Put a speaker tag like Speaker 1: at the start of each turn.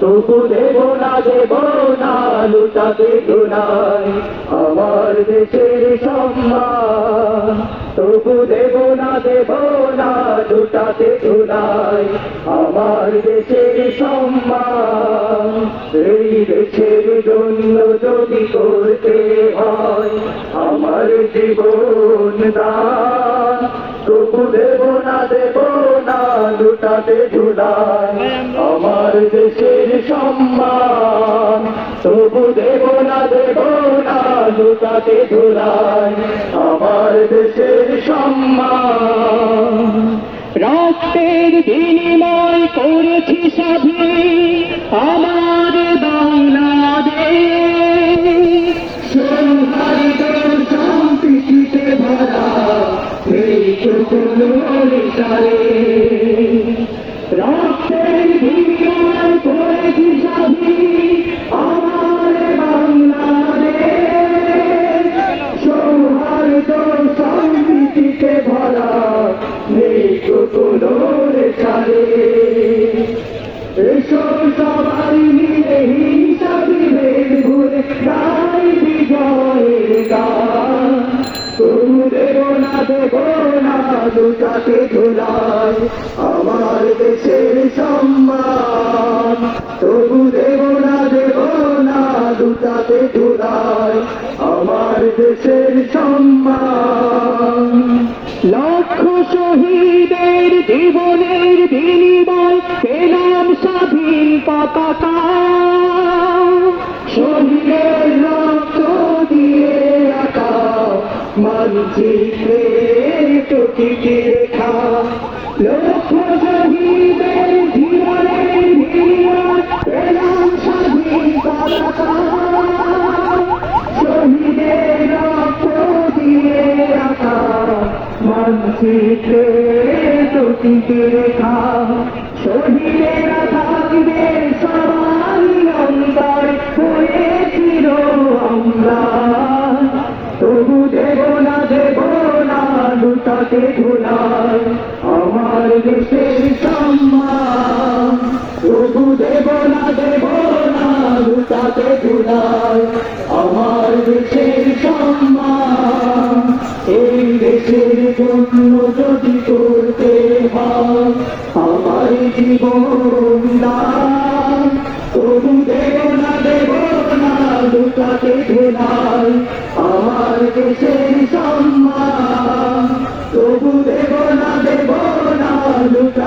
Speaker 1: তবু দেব না দেব না, লুটাতে ধুলাই আমার দেশের সম্মান। তবু দেব না দেব না, লুটাতে ধুলাই আমার দেশের সম্মান। এই দেশের জন্য যদি করতে হয় আমার জীবন দান। তবু দেব না, দেব লুটাতে ধুলাই আমার দেশের সম্মান। তবু দেব না দেব না লুটাতে ধুলাই আমার দেশের সম্মান। রক্তের বিনিময় করেছি স্বাধীন আমার বাংলাদেশ। ভরা এই টুকুলোর সারে আমার দেশের সম্মান। তবু দেব না দেব না দুটাকে ধুলাই। আমার দেশের সম্মান। লক্ষ শহীদের জীবনের পতাকা শহীদের রক্ত দিয়ে আঁকা, মানচিত্রে প্রকৃতি রেখা। লক্ষ শহীদের বিনিময় পেলাম স্বাধীন পতাকা। শহীদের রক্ত দিয়ে আঁকা, মানচিত্রে প্রকৃতি রেখা। ধুলাই আমার দেশের সম্মান। তবু দেব না দেব না লুটাতে ধুলাই আমার দেশের সম্মান। এই দেশের জন্য যদি করতে হয়, আমার জীবন তবু দেব না দেব না লুটাতে ধুলাই আমার দেশের সম্মান।